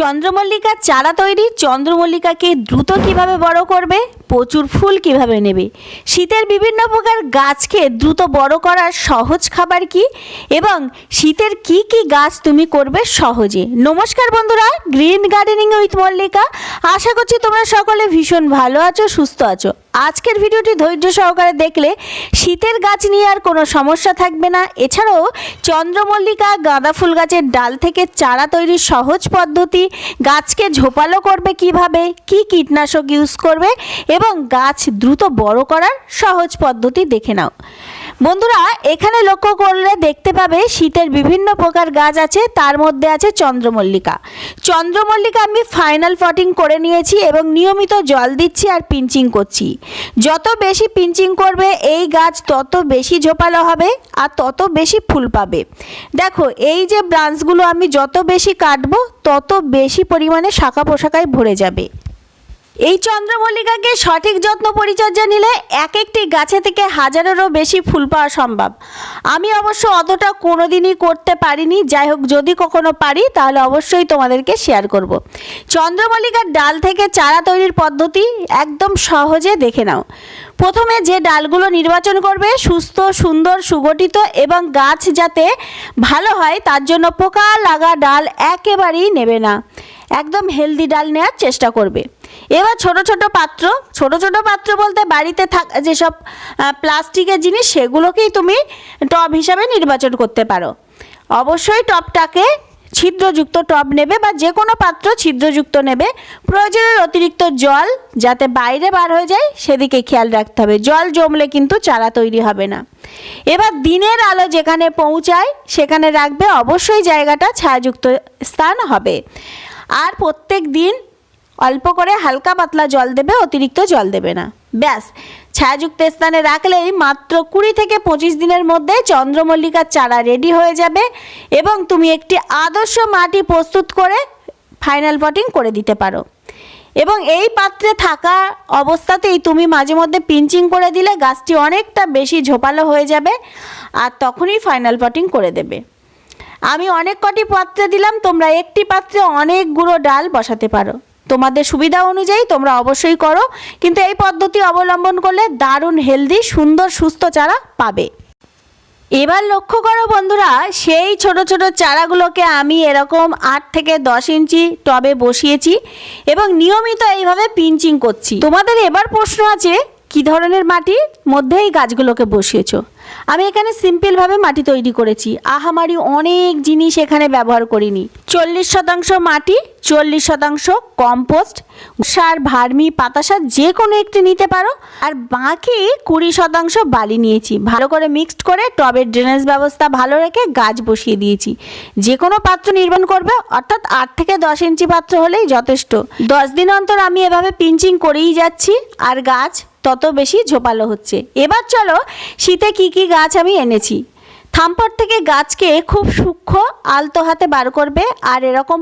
চন্দ্রমল্লিকার চারা তৈরি, চন্দ্রমল্লিকাকে দ্রুত কীভাবে বড় করবে? প্রচুর ফুল কীভাবে নেবে? শীতের বিভিন্ন প্রকার গাছকে দ্রুত বড় করার সহজ খাবার কি? এবং শীতের কি কি গাছ তুমি করবে সহজে? নমস্কার বন্ধুরা, গ্রিন গার্ডেনিং উইথ মল্লিকা। আশা করছি তোমরা সকলে ভীষণ ভালো আছো, সুস্থ আছো। আজকের ভিডিওটি ধৈর্য সহকারে দেখলে শীতের গাছ নিয়ে আর কোনো সমস্যা থাকবে না। এছাড়াও চন্দ্রমল্লিকা গাঁদা ফুল গাছের ডাল থেকে চারা তৈরির সহজ পদ্ধতি, গাছকে ঝোপালো করবে কীভাবে, কি কীটনাশক ইউজ করবে এবং গাছ দ্রুত বড় করার সহজ পদ্ধতি দেখে নাও। বন্ধুরা, এখানে লক্ষ্য করলে দেখতে পাবে শীতের বিভিন্ন প্রকার গাছ আছে, তার মধ্যে আছে চন্দ্রমল্লিকা। চন্দ্রমল্লিকা আমি ফাইনাল পটিং করে নিয়েছি এবং নিয়মিত জল দিচ্ছি আর পিঞ্চিং করছি। যত বেশি পিঞ্চিং করবে, এই গাছ তত বেশি ঝোপালো হবে আর তত বেশি ফুল পাবে। দেখো, এই যে ব্রাঞ্চগুলো আমি যত বেশি কাটবো, তত বেশি পরিমাণে শাখা পোশাকায় ভরে যাবে। এই চন্দ্রমল্লিকাকে সঠিক যত্ন পরিচর্যা নিলে এক একটি গাছে থেকে হাজারেরও বেশি ফুল পাওয়া সম্ভব। আমি অবশ্য অতটা কোনোদিনই করতে পারিনি। যাই হোক, যদি কখনো পারি, তাহলে অবশ্যই তোমাদেরকে শেয়ার করব। চন্দ্রমল্লিকার ডাল থেকে চারা তৈরির পদ্ধতি একদম সহজে দেখে নাও। প্রথমে যে ডালগুলো নির্বাচন করবে, সুস্থ, সুন্দর, সুগঠিত এবং গাছ যাতে ভালো হয়, তার জন্য পোকা লাগা ডাল একেবারেই নেবে না। একদম হেলদি ডাল নেওয়ার চেষ্টা করবে। এবার ছোট ছোট পাত্র, ছোট ছোট পাত্র বলতে বাড়িতে থাক, যেসব প্লাস্টিকের জিনিস সেগুলোকেই তুমি টব হিসাবে নির্বাচন করতে পারো। অবশ্যই টবটাকে ছিদ্রযুক্ত টব নেবে বা যে কোনো পাত্র ছিদ্রযুক্ত নেবে। প্রয়োজনের অতিরিক্ত জল যাতে বাইরে বার হয়ে যায়, সেদিকে খেয়াল রাখতে হবে। জল জমলে কিন্তু চারা তৈরি হবে না। এবার দিনের আলো যেখানে পৌঁছায়, সেখানে রাখবে অবশ্যই জায়গাটা ছায়াযুক্ত স্থান হবে। আর প্রত্যেক দিন অল্প করে হালকা পাতলা জল দেবে, অতিরিক্ত জল দেবে না। ব্যাস, ছায়াযুক্ত স্থানে রাখলেই মাত্র কুড়ি থেকে পঁচিশ দিনের মধ্যে চন্দ্রমল্লিকার চারা রেডি হয়ে যাবে এবং তুমি একটি আদর্শ মাটি প্রস্তুত করে ফাইনাল পটিং করে দিতে পারো। এবং এই পাত্রে থাকা অবস্থাতেই তুমি মাঝে মধ্যে পিঞ্চিং করে দিলে গাছটি অনেকটা বেশি ঝোপালো হয়ে যাবে আর তখনই ফাইনাল পটিং করে দেবে। আমি অনেক কটি পাত্রে দিলাম, তোমরা একটি পাত্রে অনেকগুলো ডাল বসাতে পারো। তোমাদের সুবিধা অনুযায়ী তোমরা অবশ্যই করো। কিন্তু এই পদ্ধতি অবলম্বন করলে দারুণ হেলদি সুন্দর, সুস্থ চারা পাবে। এবার লক্ষ্য করো বন্ধুরা, সেই ছোট ছোট চারাগুলোকে আমি এরকম আট থেকে দশ ইঞ্চি টবে বসিয়েছি এবং নিয়মিত এইভাবে পিঞ্চিং করছি। তোমাদের এবার প্রশ্ন আছে কি ধরনের মাটির মধ্যে এই গাছগুলোকে বসিয়েছ। আমি এখানে সিম্পলভাবে মাটি তৈরি করেছি। আহামারি অনেক জিনিস এখানে ব্যবহার করিনি। চল্লিশ শতাংশ মাটি, চল্লিশ শতাংশ কম্পোস্ট, সার, ভার্মি পাতাসার যে কোনো একটি নিতে পারো। আর বাকি কুড়ি শতাংশ বালি নিয়েছি। ভালো করে মিক্সড করে টবের ড্রেনেজ ব্যবস্থা ভালো রেখে গাছ বসিয়ে দিয়েছি। যে কোনো পাত্র নির্মাণ করবে, অর্থাৎ আট থেকে দশ ইঞ্চি পাত্র হলেই যথেষ্ট। দশ দিন অন্তর আমি এভাবে পিঞ্চিং করেই যাচ্ছি। আর গাছ তত বেশি ঝোপালো হচ্ছে। এবার চলো শীতে কি কি গাছ আমি এনেছি। থাম্পট থেকে গাছকে খুব সূক্ষ্ম আলতো হাতে বার করবে আর এরকম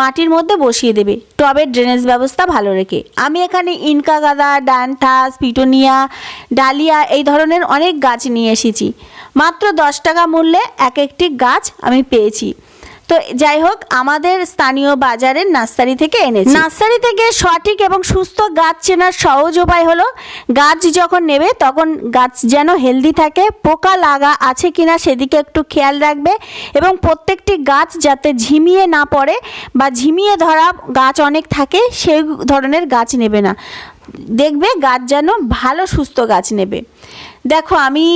মাটির মধ্যে বসিয়ে দেবে। টবের ড্রেনেজ ব্যবস্থা ভালো রেখে। আমি এখানে ইনকা গাদা ডান্টাস পিটোনিয়া, ডালিয়া এই ধরনের অনেক গাছ নিয়ে এসেছি। মাত্র দশ টাকা মূল্যে এক একটি গাছ আমি পেয়েছি। তো যাই হোক, আমাদের স্থানীয় বাজারের নার্সারি থেকে এনেছি। নার্সারি থেকে সঠিক এবং সুস্থ গাছ চেনার সহজ উপায় হলো, গাছ যখন নেবে তখন গাছ যেন হেলদি থাকে, পোকা লাগা আছে কিনা সেদিকে একটু খেয়াল রাখবে এবং প্রত্যেকটি গাছ যাতে ঝিমিয়ে না পড়ে বা ঝিমিয়ে ধরা গাছ অনেক থাকে, সেই ধরনের গাছ নেবে না। দেখবে গাছ যেন ভালো, সুস্থ গাছ নেবে। দেখো, আমি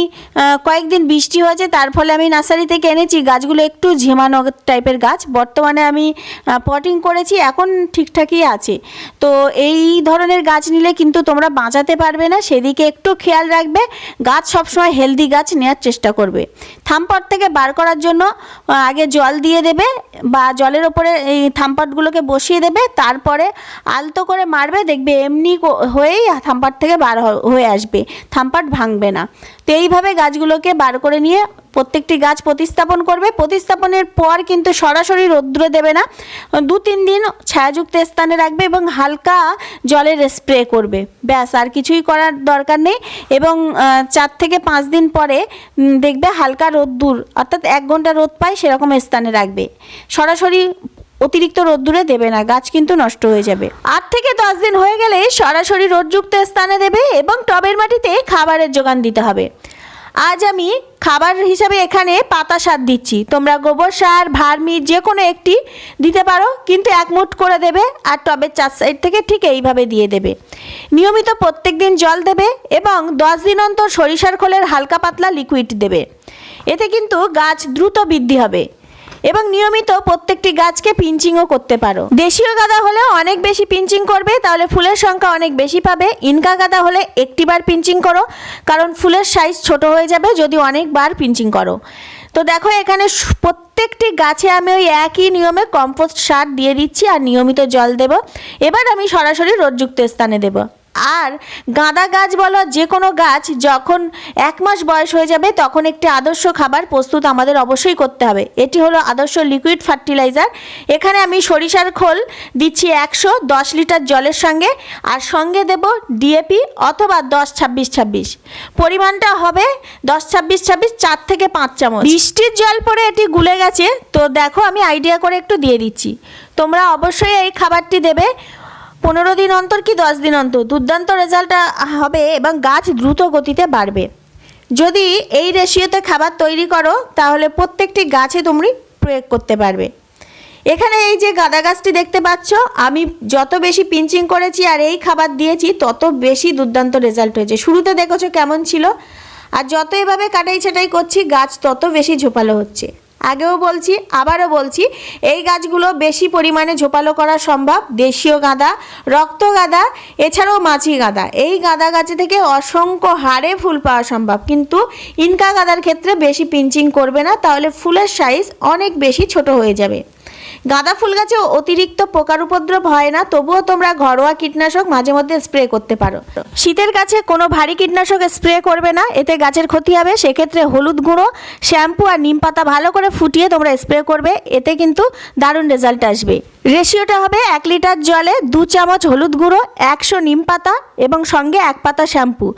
কয়েকদিন বৃষ্টি হয়েছে, তার ফলে আমি নার্সারি থেকে এনেছি। গাছগুলো একটু ঝিমানো টাইপের গাছ। বর্তমানে আমি পটিং করেছি, এখন ঠিকঠাকই আছে। তো এই ধরনের গাছ নিলে কিন্তু তোমরা বাঁচাতে পারবে না, সেদিকে একটু খেয়াল রাখবে। গাছ সবসময় হেলদি গাছ নেওয়ার চেষ্টা করবে। থামপট থেকে বার করার জন্য আগে জল দিয়ে দেবে বা জলের ওপরে এই থামপটগুলোকে বসিয়ে দেবে, তারপরে আলতো করে মারবে। দেখবে এমনি হয়েই থামপাট থেকে বার হয়ে আসবে। থামপাট ভাঙবে না। তো এইভাবে গাছগুলোকে বার করে নিয়ে প্রত্যেকটি গাছ প্রতিস্থাপন করবে। প্রতিস্থাপনের পর কিন্তু সরাসরি রৌদ্র দেবে না। দু তিন দিন ছায়াযুক্ত স্থানে রাখবে এবং হালকা জলের স্প্রে করবে। ব্যাস, আর কিছুই করার দরকার নেই এবং চার থেকে পাঁচ দিন পরে দেখবে হালকা রোদ্দুর, অর্থাৎ এক ঘণ্টা রোদ পায় সেরকম স্থানে রাখবে। সরাসরি অতিরিক্ত রোদ্দুরে দেবে না, গাছ কিন্তু নষ্ট হয়ে যাবে। আট থেকে দশ দিন হয়ে গেলে সরাসরি রোদযুক্ত স্থানে দেবে এবং টবের মাটিতে খাবারের যোগান দিতে হবে। আজ আমি খাবার হিসাবে এখানে পাতা সার দিচ্ছি। তোমরা গোবর সার, ভার্মি যে কোনো একটি দিতে পারো, কিন্তু এক মুঠ করে দেবে আর টবের চার সাইড থেকে ঠিক এইভাবে দিয়ে দেবে। নিয়মিত প্রত্যেক দিন জল দেবে এবং দশ দিন অন্তর সরিষার খোলের হালকা পাতলা লিকুইড দেবে। এতে কিন্তু গাছ দ্রুত বৃদ্ধি হবে। এবং নিয়মিত প্রত্যেকটি গাছকে পিঞ্চিংও করতে পারো। দেশীয় গাঁদা হলে অনেক বেশি পিঞ্চিং করবে, তাহলে ফুলের সংখ্যা অনেক বেশি পাবে। ইনকা গাঁদা হলে একটিবার পিঞ্চিং করো, কারণ ফুলের সাইজ ছোট হয়ে যাবে যদি অনেকবার পিঞ্চিং করো। তো দেখো, এখানে প্রত্যেকটি গাছে আমি ওই একই নিয়মে কম্পোস্ট সার দিয়ে দিচ্ছি আর নিয়মিত জল দেব। এবার আমি সরাসরি রোদযুক্ত স্থানে দেব। আর গাঁদা গাছ বলো, যে কোনো গাছ যখন এক মাস বয়স হয়ে যাবে, তখন একটি আদর্শ খাবার প্রস্তুত আমাদের অবশ্যই করতে হবে। এটি হলো আদর্শ লিকুইড ফার্টিলাইজার এখানে আমি সরিষার খোল দিচ্ছি একশো, দশ লিটার জলের সঙ্গে, আর সঙ্গে দেব ডিএপি অথবা দশ ছাব্বিশ ছাব্বিশ। পরিমাণটা হবে দশ ছাব্বিশ ছাব্বিশ, চার থেকে পাঁচ চামচ। বৃষ্টির জল পরে এটি গুলে গেছে, তো দেখো আমি আইডিয়া করে একটু দিয়ে দিচ্ছি। তোমরা অবশ্যই এই খাবারটি দেবে। পনেরো দিন অন্তর কি দশ দিন অন্তর? দুর্দান্ত রেজাল্ট হবে এবং গাছ দ্রুত গতিতে বাড়বে। যদি এই রেশিওতে খাবার তৈরি করো, তাহলে প্রত্যেকটি গাছে তুমি প্রয়োগ করতে পারবে। এখানে এই যে গাঁদা গাছটি দেখতে পাচ্ছ, আমি যত বেশি পিঞ্চিং করেছি আর এই খাবার দিয়েছি, তত বেশি দুর্দান্ত রেজাল্ট হয়েছে। শুরুতে দেখেছ কেমন ছিল, আর যত এভাবে কাটাই ছাটাই করছি, গাছ তত বেশি ঝোপালো হচ্ছে। আগেও বলছি, আবারও বলছি, এই গাছগুলো বেশি পরিমাণে ঝোপালো করা সম্ভব, দেশীয় গাঁদা, রক্ত গাঁদা, এছাড়াও মাছি গাঁদা। এই গাঁদা গাছে থেকে অসংখ্য হারে ফুল পাওয়া সম্ভব, কিন্তু ইনকা গাঁদার ক্ষেত্রে বেশি পিঞ্চিং করবে না, তাহলে ফুলের সাইজ অনেক বেশি ছোট হয়ে যাবে। গাঁদা ফুল গাছে অতিরিক্ত পোকার উপদ্রব হয় না, তবুও তোমরা ঘরোয়া কীটনাশক মাঝে মধ্যে স্প্রে করতে পারো। শীতের গাছে কোনো ভারী কীটনাশক স্প্রে করবে না, এতে গাছের ক্ষতি হবে, সেক্ষেত্রে হলুদ গুঁড়ো, শ্যাম্পু আর নিম পাতা ভালো করে ফুটিয়ে তোমরা স্প্রে করবে, এতে কিন্তু দারুণ রেজাল্ট আসবে। রেশিওটা হবে এক লিটার জলে দু চামচ হলুদ গুঁড়ো, একশো নিম পাতা এবং সঙ্গে এক পাতা শ্যাম্পু।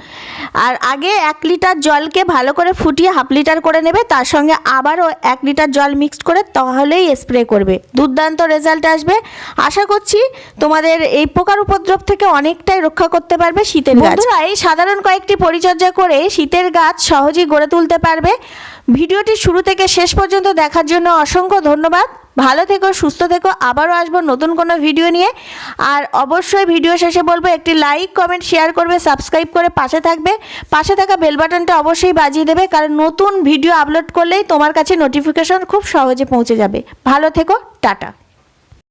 আর আগে এক লিটার জলকে ভালো করে ফুটিয়ে হাফ লিটার করে নেবে, তার সঙ্গে আবারও এক লিটার জল মিক্সড করে তাহলেই স্প্রে করবে। দুর্দান্ত রেজাল্ট আসবে। আশা করছি তোমাদের এই পোকার উপদ্রব থেকে অনেকটাই রক্ষা করতে পারবে শীতের গাছ। এই সাধারণ কয়েকটি পরিচর্যা করে শীতের গাছ সহজেই গড়ে তুলতে পারবে। ভিডিওটি শুরু থেকে শেষ পর্যন্ত দেখার জন্য অসংখ্য ধন্যবাদ। ভালো থেকো, সুস্থ থেকো, আবারও আসব নতুন কোনো ভিডিও নিয়ে। আর অবশ্যই ভিডিও শেষে বলব, একটি লাইক কমেন্ট শেয়ার করবে সাবস্ক্রাইব করে পাশে থাকবে। পাশে থাকা বেল বাটনটা অবশ্যই বাজিয়ে দেবে, কারণ নতুন ভিডিও আপলোড করলেই তোমার কাছে নোটিফিকেশন খুব সহজে পৌঁছে যাবে। ভালো থেকো, টাটা।